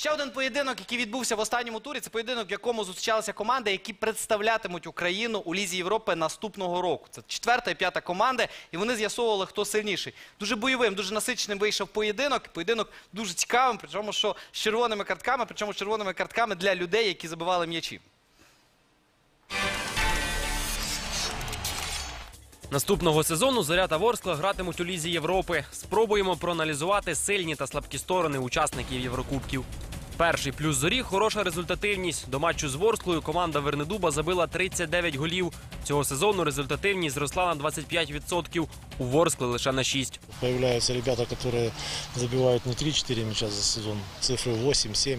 Ще один поєдинок, який відбувся в останньому турі, це поєдинок, в якому зустрічалися команди, які представлятимуть Україну у Лізі Європи наступного року. Це четверта і п'ята команди, і вони з'ясовували, хто сильніший. Дуже бойовим, дуже насиченим вийшов поєдинок. Поєдинок дуже цікавим, причому що з червоними картками, причому з червоними картками для людей, які забивали м'ячі. Наступного сезону Зоря та Ворскла гратимуть у Лізі Європи. Спробуємо проаналізувати сильні та слабкі сторони учасників Єврокубків. Перший плюс зорі хороша результативність. До матчу з Ворсклою команда Вернедуба забила 39 голів. Цього сезону результативність зросла на 25%, у Ворскли лише на 6%. Появляются ребята, которые забивают не 3-4 мяча за сезон, цифры 8-7.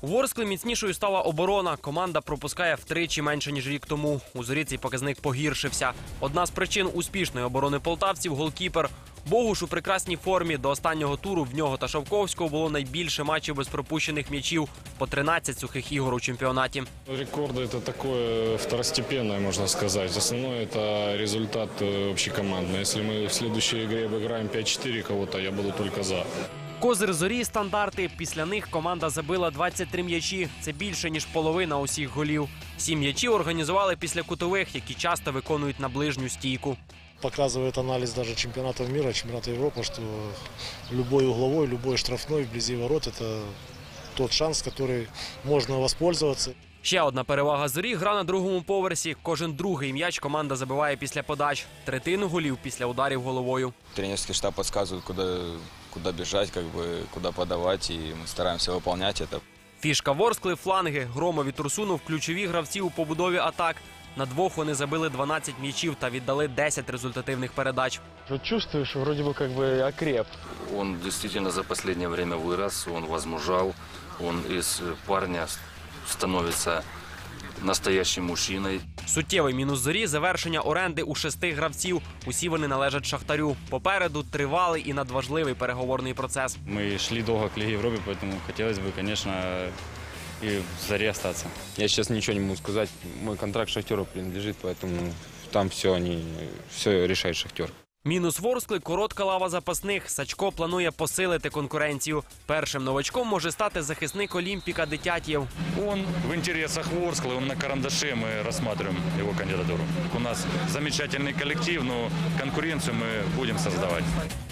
У Ворскли міцнішою стала оборона. Команда пропускає втричі менше ніж рік тому. У зорі цей показник погіршився. Одна з причин успішної оборони полтавців голкіпер. Богуш у прекрасній формі. До останнього туру в нього та Шавковського було найбільше матчів без пропущених м'ячів по 13 сухих ігор у чемпіонаті. Рекорды это такое второстепенное, можно сказать. Основное это результат э, общекомандный. Если мы в следующей игре обыграем 5-4 кого-то, я буду только за. Козир зорі стандарти. Після них команда забила 23 м'ячі. Це більше ніж половина усіх голів. Сім м'ячів організували після кутових, які часто виконують на ближню стійку. Показывает анализ даже чемпионатов мира, чемпионата Европы, что любой угловой, любой штрафной вблизи ворот – это тот шанс, который можно воспользоваться. Ще одна перевага зорі гра на другому поверсі. Кожен другий м'яч команда забиває після подач. Третину голів після ударів головою. Тренерский штаб подсказывает, куда, куда бежать, как бы, куда подавать, и мы стараемся выполнять это. Фішка Ворскли фланги. Громов і Турсунов ключові гравці у побудові атак. На двох вони забили 12 м'ячів та віддали 10 результативних передач. Вот чувствуешь, вроде бы как бы окреп. Он действительно за последнее время вырос, он возмужал, он из парня становится настоящим мужчиной. Суттєвий мінус зорі завершення оренди у шести гравців. Усі вони належать шахтарю. Попереду тривалий і надважливий переговорний процес. Мы шли долго к Лиге Европы, поэтому хотелось бы, конечно, и в Заре остаться. Я сейчас ничего не могу сказать. Мой контракт Шахтеру принадлежит, поэтому там все, они, все решает Шахтер. Мінус Ворскли коротка лава запасних. Сачко планує посилити конкуренцію. Першим новачком може стати захисник Олімпіка Дитятєв. Он в интересах Ворсклы, он на карандаше, мы рассматриваем его кандидатуру. У нас замечательный коллектив, но конкуренцию мы будем создавать.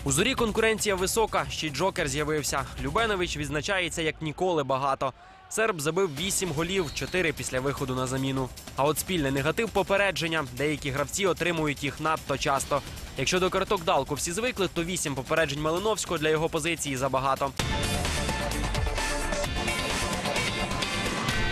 У зорі конкуренція висока, ще й Джокер з'явився. Любенович відзначається як ніколи багато. Серб забив 8 голів, 4 після виходу на заміну. А от спільний негатив попередження. Деякі гравці отримують їх надто часто. Якщо до карток Далку всі звикли, то 8 попереджень Малиновського для його позиції забагато.